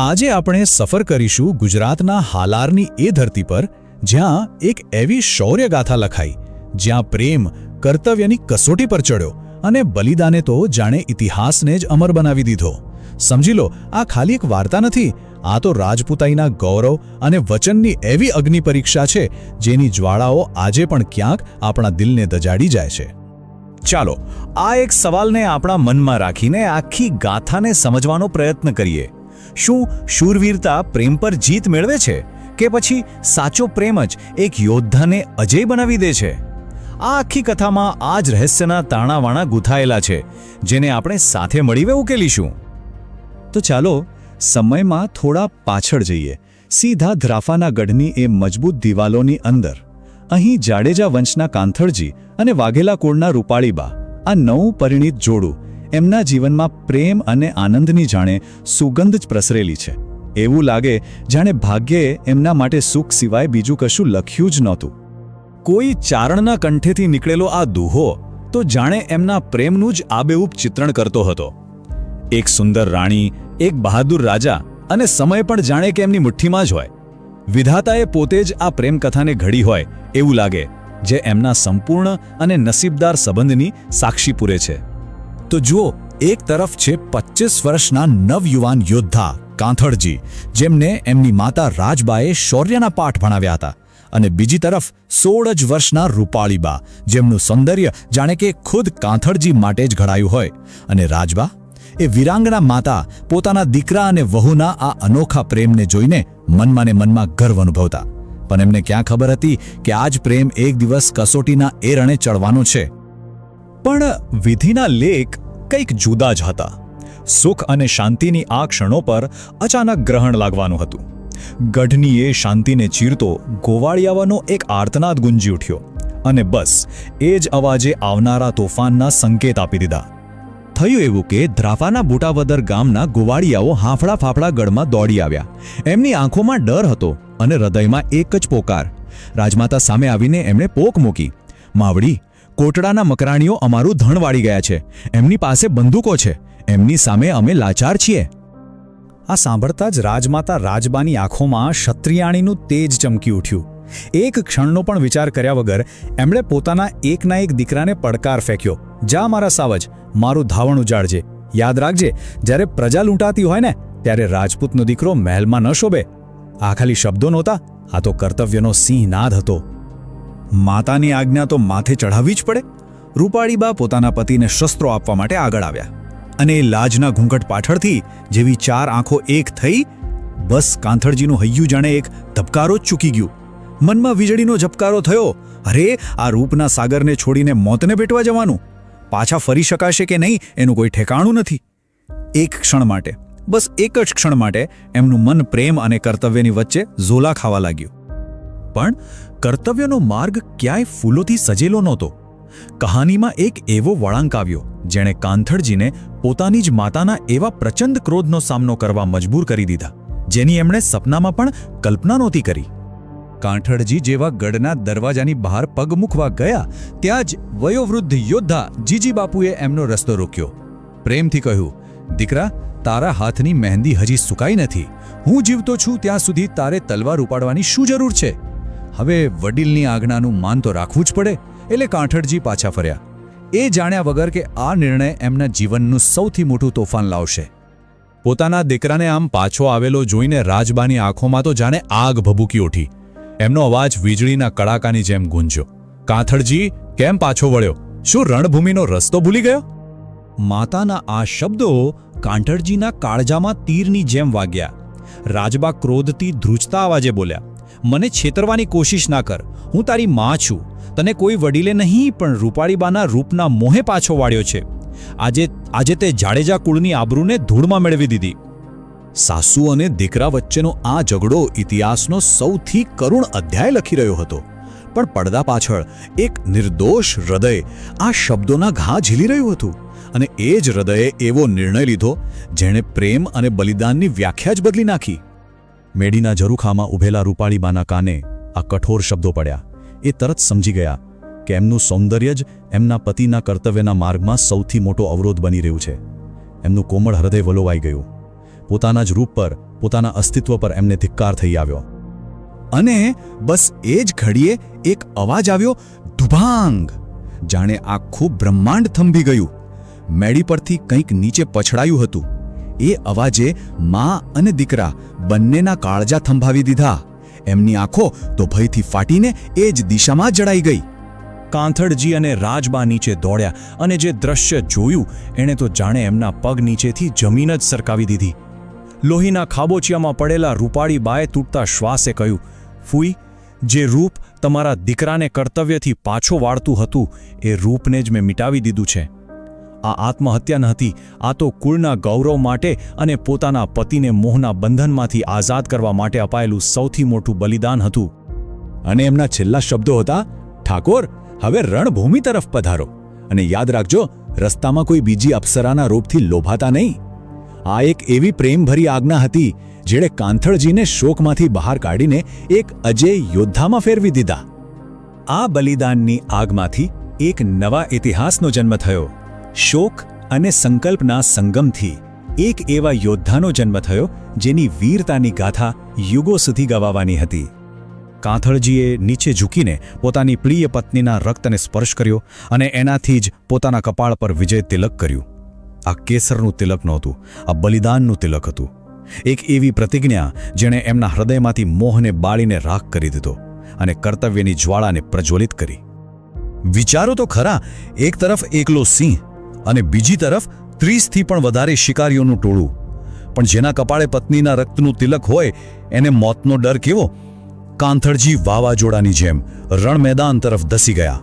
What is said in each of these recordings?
આજે આપણે સફર કરીશું ગુજરાતના હાલારની એ ધરતી પર, જ્યાં એક એવી શૌર્યગાથા લખાઈ, જ્યાં પ્રેમ કર્તવ્યની કસોટી પર ચડ્યો અને બલિદાને તો જાણે ઇતિહાસને જ અમર બનાવી દીધો. સમજી લો, આ ખાલી એક વાર્તા નથી, આ તો રાજપૂતાઈના ગૌરવ અને વચનની એવી અગ્નિ પરીક્ષા છે, જેની જ્વાળાઓ આજે પણ ક્યાંક આપણા દિલને દજાડી જાય છે. ચાલો, આ એક સવાલને આપણા મનમાં રાખીને આખી ગાથાને સમજવાનો પ્રયત્ન કરીએ. શું શૂરવીરતા પ્રેમ પર જીત મેળવે છે કે પછી સાચો પ્રેમ જ એક યોદ્ધાને અજય બનાવી દે છે? આ આખી કથામાં આ જ રહસ્યના તાણાવાણા ગૂંથાયેલા છે, જેને આપણે સાથે મળીને ઉકેલીશું. તો ચાલો, સમયમાં થોડા પાછળ જઈએ. સીધા ધ્રાફાના ગઢની એ મજબૂત દિવાલોની અંદર. અહીં જાડેજા વંશના કાંથળજી અને વાઘેલા કુળના રૂપાળીબા આ નવું પરિણીત જોડું એમના જીવનમાં પ્રેમ અને આનંદની જાણે સુગંધ જ પ્રસરેલી છે. એવું લાગે જાણે ભાગ્યે એમના માટે સુખ સિવાય બીજું કશું લખ્યું જ નહોતું. કોઈ ચારણના કંઠેથી નીકળેલો આ દુહો તો જાણે એમના પ્રેમનું જ આબેહૂબ ચિત્રણ કરતો હતો. એક સુંદર રાણી, એક બહાદુર રાજા અને સમય પણ જાણે કે એમની મુઠ્ઠીમાં જ હોય. વિધાતાએ પોતે જ આ પ્રેમકથાને ઘડી હોય એવું લાગે, જે એમના સંપૂર્ણ અને નસીબદાર સંબંધની સાક્ષી પૂરે છે. તો જુઓ, એક તરફ છે પચીસ વર્ષના નવયુવાન યોદ્ધા કાંથળજી જેમને એમની માતા રાજબાએ શૌર્યના પાઠ ભણાવ્યા હતા. અને બીજી તરફ સોળ જ વર્ષના રૂપાળીબા, જેમનું સૌંદર્ય જાણે કે ખુદ કાંથળજી માટે જ ઘડાયું હોય. અને રાજબા, એ વિરાંગના માતા, પોતાના દીકરા અને વહુના આ અનોખા પ્રેમને જોઈને મનમાં મનમાં ગર્વ અનુભવતા. પણ એમને ક્યાં ખબર હતી કે આજ પ્રેમ એક દિવસ કસોટીના એરણે ચડવાનો છે? પણ વિધિના લેખ કંઈક જુદા જ હતા. સુખ અને શાંતિની આ ક્ષણો પર અચાનક ગ્રહણ લાગવાનું હતું. ગઢનીએ શાંતિને ચીરતો ગોવાળિયાવાનો એક આર્તનાદ ગુંજી ઉઠ્યો અને બસ એ જ અવાજે આવનારા તોફાનના સંકેત આપી દીધા. થયું એવું કે ધ્રાફાના બુટાવદર ગામના ગોવાળિયાઓ હાંફળા ફાફડા ગઢમાં દોડી આવ્યા. એમની આંખોમાં ડર હતો અને હૃદયમાં એક જ પોકાર. રાજમાતા સામે આવીને એમણે પોક મૂકી. માવડી કોટડાના મકરાણીઓ અમારું ધણ વાળી ગયા છે. એમની પાસે બંદૂકો છે. એમની સામે અમે લાચાર છીએ. આ સાંભળતા જ રાજમાતા રાજબાની આંખોમાં ક્ષત્રિયાણીનું તેજ ચમકી ઉઠ્યું. એક ક્ષણનો પણ વિચાર કર્યા વગર એમણે પોતાના એકના એક દીકરાને પડકાર ફેંક્યો. જા મારા સાવજ, મારું ધાવણ ઉજાડજે. યાદ રાખજે, જ્યારે પ્રજા લૂંટાતી હોય ને, ત્યારે રાજપૂતનો દીકરો મહેલમાં ન શોભે. આ ખાલી શબ્દો નહોતા, આ તો કર્તવ્યનો સિંહનાદ હતો. માતાની આજ્ઞા તો માથે ચઢાવવી જ પડે. રૂપાળીબા પોતાના પતિને શસ્ત્રો આપવા માટે આગળ આવ્યા અને એ લાજના ઘૂંઘટ પાછળથી જેવી ચાર આંખો એક થઈ, બસ કાંથળજીનું હૈયું જાણે એક ધબકારો જ ચૂકી ગયું. મનમાં વીજળીનો ઝબકારો થયો, અરે, આ રૂપના સાગરને છોડીને મોતને ભેટવા જવાનું? પાછા ફરી શકાશે કે નહીં, એનું કોઈ ઠેકાણું નથી. એક ક્ષણ માટે, બસ એક જ ક્ષણ માટે એમનું મન પ્રેમ અને કર્તવ્યની વચ્ચે ઝોલા ખાવા લાગ્યું. પણ કર્તવ્યનો માર્ગ ક્યાંય ફૂલોથી સજેલો નહોતો. કહાનીમાં એક એવો વળાંક આવ્યો, જેણે કાંથળજીને પોતાની જ માતાના એવા પ્રચંડ ક્રોધનો સામનો કરવા મજબૂર કરી દીધા, જેની એમણે સપનામાં પણ કલ્પના નહોતી કરી. કાંઠળજી જેવા ગઢના દરવાજાની બહાર પગ મૂકવા ગયા, ત્યાં જ વયોવૃદ્ધ યોદ્ધા જીજી બાપુએ એમનો રસ્તો રોક્યો. પ્રેમથી કહ્યું, દીકરા, તારા હાથની મહેંદી હજી સુકાઈ નથી. હું જીવતો છું ત્યાં સુધી તારે તલવાર ઉપાડવાની શું જરૂર છે? હવે વડીલની આજ્ઞાનું માન તો રાખવું જ પડે, એટલે કાંઠળજી પાછા ફર્યા. એ જાણ્યા વગર કે આ નિર્ણય એમના જીવનનું સૌથી મોટું તોફાન લાવશે. પોતાના દીકરાને આમ પાછો આવેલો જોઈને રાજબાની આંખોમાં તો જાણે આગ ભભૂકી ઉઠી. એમનો અવાજ વીજળીના કડાકાની જેમ ગુંજ્યો. કાંથળજી કેમ પાછો વળ્યો? શું રણભૂમિનો રસ્તો ભૂલી ગયો? માતાના આ શબ્દો કાંઠળજીના કાળજામાં તીરની જેમ વાગ્યા. રાજબા ક્રોધથી ધ્રુજતા અવાજે બોલ્યા મને છેતરવાની કોશિશ ના કર. હું તારી માં છું. તને કોઈ વડીલે નહીં, પણ રૂપાળીબાના રૂપના મોહે પાછો વાળ્યો છે. આજે આજે તે જાડેજા કુળની આબરૂને ધૂળમાં મેળવી દીધી. સાસુ અને દીકરા વચ્ચેનો આ ઝઘડો ઇતિહાસનો સૌથી કરુણ અધ્યાય લખી રહ્યો હતો. પણ પડદા પાછળ એક નિર્દોષ હૃદય આ શબ્દોના ઘા ઝીલી રહ્યું હતું. અને એ જ હૃદયે એવો નિર્ણય લીધો, જેણે પ્રેમ અને બલિદાનની વ્યાખ્યા જ બદલી નાખી. મેડીના ઝરૂખામાં ઊભેલા રૂપાળીબાના કાને આ કઠોર શબ્દો પડ્યા. એ તરત સમજી ગયા કે એમનું સૌંદર્ય જ એમના પતિના કર્તવ્યના માર્ગમાં સૌથી મોટો અવરોધ બની રહ્યું છે. એમનું કોમળ હૃદય વલોવાઈ ગયું. પોતાના જ રૂપ પર, પોતાના અસ્તિત્વ પર એમને ધિક્કાર થઈ આવ્યો. અને બસ એ જ ઘડીએ એક અવાજ આવ્યો, ધુભાંગ! જાણે આખું બ્રહ્માંડ થંભી ગયું. મેડી પરથી કંઈક નીચે પછડાયું હતું. એ અવાજે મા અને દીકરા બંનેના કાળજા થંભાવી દીધા. એમની આંખો તો ભયથી ફાટીને એ જ દિશામાં જડાઈ ગઈ. કાંથળજી અને રાજબા નીચે દોડ્યા અને જે દ્રશ્ય જોયું, એણે તો જાણે એમના પગ નીચેથી જમીન જ સરકાવી દીધી. લોહીના ખાબોચિયામાં પડેલા રૂપાળી બાએ તૂટતા શ્વાસે કહ્યું, ફૂઈ, જે રૂપ તમારા દીકરાને કર્તવ્યથી પાછો વાળતું હતું, એ રૂપને જ મેં મિટાવી દીધું છે. આ આત્મહત્યા નહોતી આ તો કુળના ગૌરવ માટે અને પોતાના પતિને મોહના બંધનમાંથી આઝાદ કરવા માટે અપાયેલું સૌથી મોટું બલિદાન હતું. અને એમના છેલ્લા શબ્દો હતા, ઠાકોર, હવે રણભૂમિ તરફ પધારો. અને યાદ રાખજો, રસ્તામાં કોઈ બીજી અપ્સરાના રૂપથી લોભાતા નહીં. આ એક એવી પ્રેમભરી આજ્ઞા હતી, જેણે કાંથળજીને શોકમાંથી બહાર કાઢીને એક અજેય યોદ્ધામાં ફેરવી દીધા. આ બલિદાનની આગમાંથી એક નવા ઇતિહાસનો જન્મ થયો. શોક અને સંકલ્પના સંગમથી. એક એવા યોદ્ધાનો જન્મ થયો, જેની વીરતાની ગાથા યુગો સુધી ગવાવાની હતી. કાંથળજીએ નીચે ઝૂકીને પોતાની પ્રિય પત્નીના રક્તને સ્પર્શ કર્યો અને એનાથી જ પોતાના કપાળ પર વિજય તિલક કર્યું. આ કેસરનું તિલક નહોતું, આ બલિદાનનું તિલક હતું. એક એવી પ્રતિજ્ઞા જેણે એમના હૃદયમાંથી મોહને બાળીને રાખ કરી દીધો અને કર્તવ્યની જ્વાળાને પ્રજ્વલિત કરી. વિચારો તો ખરા, એક તરફ એકલો સિંહ અને બીજી તરફ ત્રીસથી પણ વધારે શિકારીઓનું ટોળું. પણ જેના કપાળે પત્નીના રક્તનું તિલક હોય, એને મોતનો ડર કેવો? કાંથળજી વાવાઝોડાની જેમ રણ મેદાન તરફ ધસી ગયા.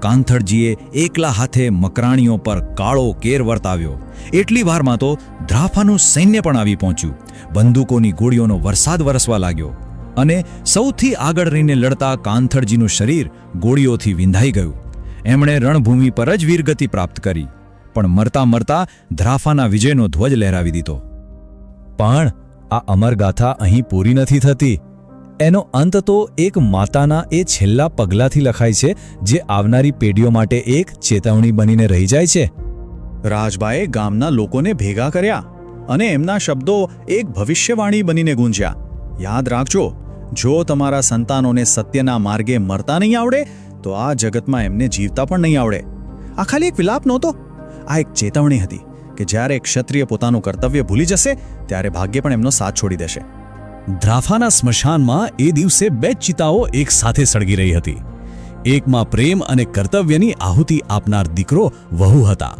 કાંથળજીએ એકલા હાથે મકરાણીઓ પર કાળો કેર વર્તાવ્યો. એટલી વારમાં તો ધ્રાફાનું સૈન્ય પણ આવી પહોંચ્યું. બંદૂકોની ગોળીઓનો વરસાદ વરસવા લાગ્યો. અને સૌથી આગળ રહીને લડતા કાંથળજીનું શરીર ગોળીઓથી વિંધાઈ ગયું. એમણે રણભૂમિ પર જ વીરગતિ પ્રાપ્ત કરી. પણ મરતા મરતા ધ્રાફાના વિજયનો ધ્વજ લહેરાવી દીધો. પણ આ અમરગાથા અહીં પૂરી નથી થતી. એનો અંત તો એક માતાના એ છેલ્લા પગલાથી લખાય છે, જે આવનારી પેઢીઓ માટે એક ચેતવણી બનીને રહી જાય છે. રાજબાએ ગામના લોકોને ભેગા કર્યા અને એમના શબ્દો એક ભવિષ્યવાણી બનીને ગુંજ્યા. યાદ રાખજો, જો તમારા સંતાનોને સત્યના માર્ગે મરતા નહીં આવડે, તો આ જગતમાં એમને જીવતા પણ નહીં આવડે. આ ખાલી એક વિલાપ નહોતો? આ એક ચેતવણી હતી કે જ્યારે ક્ષત્રિય પોતાનું કર્તવ્ય ભૂલી જશે, ત્યારે ભાગ્ય પણ એમનો સાથ છોડી દેશે. ધ્રાફાના સ્મશાનમાં એ દિવસે બે ચિતાઓ એક સાથે સળગી રહી હતી. એકમાં પ્રેમ અને કર્તવ્યની આહુતિ આપનાર દીકરો વહુ હતા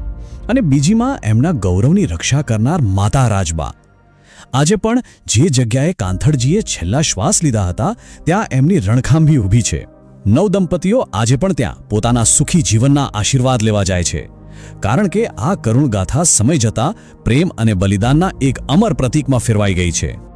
અને બીજીમાં એમના ગૌરવની રક્ષા કરનાર માતા રાજબા. આજે પણ જે જગ્યાએ કાંથળજીએ છેલ્લા શ્વાસ લીધા હતા, ત્યાં એમની રણખાંભી ઊભી છે. નવ દંપતીઓ આજે પણ ત્યાં પોતાના સુખી જીવનના આશીર્વાદ લેવા જાય છે. કારણ કે આ કરુણ ગાથા સમય જતાં પ્રેમ અને બલિદાનના એક અમર પ્રતીકમાં ફેરવાઈ ગઈ છે.